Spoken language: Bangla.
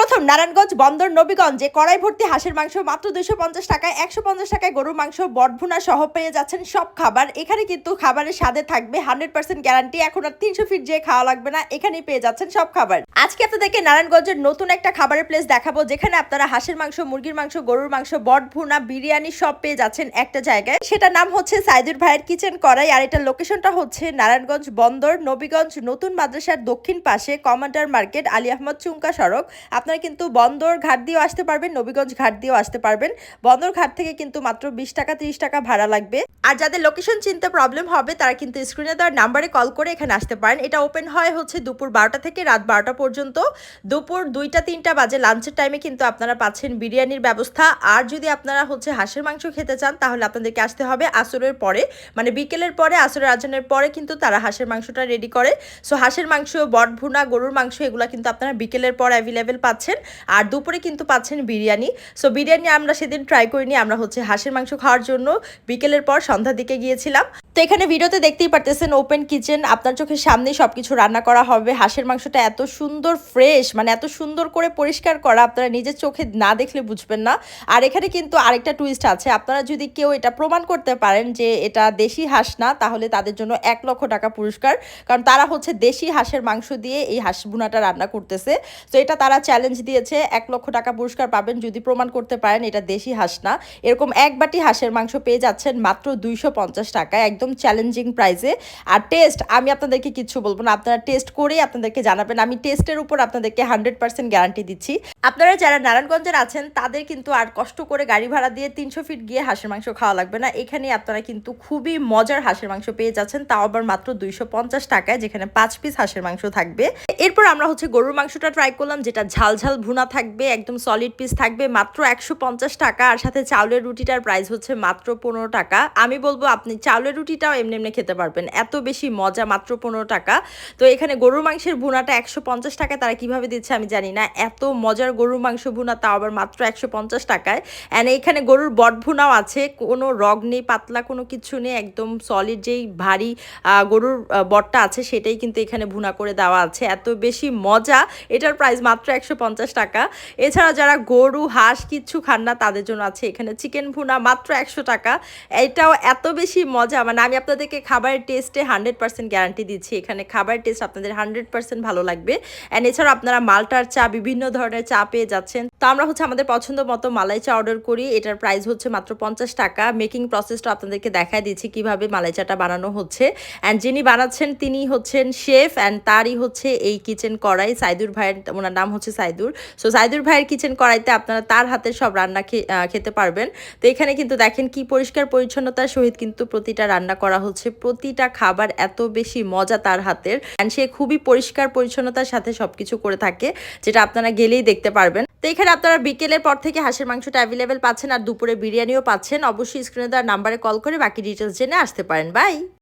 সর্বপ্রথম নারায়ণগঞ্জ বন্দর নবীগঞ্জে কড়াই ভর্তি হাঁসের মাংস মাত্র দুইশো পঞ্চাশ টাকায়, একশো পঞ্চাশ টাকায় গরুর মাংস, বটভুনা সহ পেয়ে যাচ্ছেন সব খাবার। এখানে কিন্তু খাবারের স্বাদে থাকবে হান্ড্রেড পার্সেন্ট গ্যারান্টি। এখন আর তিনশো ফিট যেয়ে খাওয়া লাগবে না, এখানেই পেয়ে যাচ্ছেন সব খাবার। আজকে আপনাদেরকে নারায়ণগঞ্জের নতুন একটা খাবারের প্লেস দেখাবো, যেখানে আপনারা হাঁসের মাংস, মুরগির মাংস, গরুর মাংস, বটভুনা, বিরিয়ানি সব পেয়ে যাচ্ছেন একটা জায়গায়। সেটা নাম হচ্ছে সাইদুর ভাইয়ের কিচেন করাই আর এটার লোকেশনটা হচ্ছে নারায়ণগঞ্জ বন্দর নবীগঞ্জ নতুন মাদ্রাসার দক্ষিণ পাশে কমান্ডার মার্কেট, আলী আহমদ চুঙ্কা সড়ক। আপনারা কিন্তু বন্দর ঘাট দিয়েও আসতে পারবেন, নবীগঞ্জ ঘাট দিয়েও আসতে পারবেন। বন্দর ঘাট থেকে কিন্তু মাত্র বিশ টাকা, ত্রিশ টাকা ভাড়া লাগবে। আর যাদের লোকেশন চিনতে প্রবলেম হবে, তারা কিন্তু স্ক্রিনে দেওয়ার নাম্বারে কল করে এখানে আসতে পারেন। এটা ওপেন হয় হচ্ছে দুপুর বারোটা থেকে রাত বারোটা পর্যন্ত। দুপুর দুইটা, তিনটা বাজে লাঞ্চের টাইমে কিন্তু আপনারা পাচ্ছেন বিরিয়ানির ব্যবস্থা। আর যদি আপনারা হচ্ছে হাঁসের মাংস খেতে চান, তাহলে আপনাদেরকে আসতে হবে আসরের পরে। মানে বিকেলের পরে, আসরের আজানের পরে কিন্তু তারা হাঁসের মাংসটা রেডি করে। সো হাঁসের মাংস বট ভুনা গরুর মাংস, এগুলো কিন্তু আপনারা বিকেলের পর অ্যাভেলেবেল পাচ্ছেন। আর দুপুরে কিন্তু পাচ্ছেন বিরিয়ানি। সো বিরিয়ানি আমরা সেদিন ট্রাই করিনি, আমরা হচ্ছে হাঁসের মাংস খাওয়ার জন্য। বিকেলের পর সন্ধ্যার দিকে গিয়েছিলাম। তো এখানে ভিডিওতে দেখতেই পারতেছেন ওপেন কিচেন আপনার চোখের সামনেই সবকিছু রান্না করা হবে। হাঁসের মাংসটা এত সুন্দর ফ্রেশ মানে এত সুন্দর করে পরিষ্কার করা, আপনারা নিজের চোখে না দেখলে বুঝবেন না। আর এখানে কিন্তু আরেকটা টুইস্ট আছে। আপনারা যদি কেউ এটা প্রমাণ করতে পারেন যে এটা দেশি হাঁস না, তাহলে তাদের জন্য এক লক্ষ টাকা পুরস্কার। কারণ তারা হচ্ছে দেশি হাঁসের মাংস দিয়ে এই হাঁস বুনাটা রান্না করতেছে। তো এটা তারা চ্যালেঞ্জ দিয়েছে, এক লক্ষ টাকা পুরস্কার পাবেন যদি প্রমাণ করতে পারেন এটা দেশি হাঁস না। এরকম এক বাটি হাঁসের মাংস পেয়ে যাচ্ছেন মাত্র দুইশো টাকায় একদম চ্যালেঞ্জিং প্রাইসে আর টেস্ট আমি আপনাদেরকে কিছু বলব না, আপনারা টেস্ট করেই আপনাদেরকে জানাবেন। আমি টেস্টের উপর আপনাদেরকে হান্ড্রেড পার্সেন্ট গ্যারান্টি দিচ্ছি। আপনারা যারা নারায়ণগঞ্জের আছেন, তাদের কিন্তু আর কষ্ট করে গাড়ি ভাড়া দিয়ে তিনশো ফিট গিয়ে হাঁসের মাংস খাওয়া লাগবে না। এখানে আপনারা কিন্তু খুবই মজার হাঁসের মাংস পেয়ে যাচ্ছেন, তাও আবার মাত্র দুইশো পঞ্চাশ টাকায়, যেখানে পাঁচ পিস হাঁসের মাংস থাকবে। এরপর আমরা হচ্ছে গরুর মাংসটা ট্রাই করলাম, যেটা ঝাল ঝাল ভুনা থাকবে, একদম সলিড পিস থাকবে, মাত্র একশো পঞ্চাশ টাকা। আর সাথে চাউলের রুটিটার প্রাইস হচ্ছে মাত্র পনেরো টাকা। আমি বলব, আপনি চাউলের রুটিটাও এমনি এমনি খেতে পারবেন। এত বেশি মজা মাত্র পনেরো টাকা। তো এখানে গরুর মাংসের ভুনাটা একশো পঞ্চাশ টাকায় তারা কীভাবে দিচ্ছে আমি জানি না। এত মজার গরুর মাংস ভুনা, তাও আবার মাত্র একশো পঞ্চাশ টাকায়। অ্যান্ড এখানে গরুর বট ভুনাও আছে। কোনো রগ নেই, পাতলা কোনো কিছু নেই, একদম সলিড যেই ভারী গরুর বটটা আছে, সেটাই কিন্তু এখানে ভুনা করে দেওয়া আছে। এত বেশি মজা, এটার প্রাইস মাত্র একশো পঞ্চাশ টাকা। এছাড়া যারা গরু, হাঁস কিচ্ছু খান না, তাদের জন্য আছে এখানে চিকেন ভুনা মাত্র একশো টাকা। এটাও এত বেশি মজা মানে আমি আপনাদেরকে খাবারের টেস্টে হান্ড্রেড পার্সেন্ট গ্যারান্টি দিচ্ছি। এখানে খাবারের টেস্ট আপনাদের হান্ড্রেড পার্সেন্ট ভালো লাগবে। অ্যান্ড এছাড়া আপনারা মালটার চা, বিভিন্ন ধরনের চা পেয়ে যাচ্ছেন। তো আমরা হচ্ছে আমাদের পছন্দ মতো মালাই চা অর্ডার করি। এটার প্রাইস হচ্ছে মাত্র পঞ্চাশ টাকা। মেকিং প্রসেসটা আপনাদেরকে দেখায় দিচ্ছি কীভাবে মালাই চাটা বানানো হচ্ছে। অ্যান্ড যিনি বানাচ্ছেন তিনি হচ্ছেন শেফ অ্যান্ড তারই হচ্ছে এই কিচেন কড়াই। সাইদুর ভাইয়ের, ওনার নাম হচ্ছে সাইদুর সো সাইদুর ভাইয়ের কিচেন কড়াইতে আপনারা তার হাতের সব রান্না খেতে পারবেন। তো এখানে কিন্তু দেখেন কি পরিষ্কার পরিচ্ছন্নতার সহিত কিন্তু প্রতিটা রান্না করা হচ্ছে। প্রতিটা খাবার এত বেশি মজা তার হাতের। অ্যান্ড সে খুবই পরিষ্কার পরিচ্ছন্নতার সাথে সবকিছু করে থাকে, যেটা আপনারা গেলেই দেখতে পারবেন। তো এখানে আপনারা বিকেলের পর থেকে হাঁসের মাংসটা অ্যাভেলেবেল পাচ্ছেন আর দুপুরে বিরিয়ানিও পাচ্ছেন। অবশ্যই স্ক্রিনে দেওয়ার নাম্বারে কল করে বাকি ডিটেলস জেনে আসতে পারেন। বাই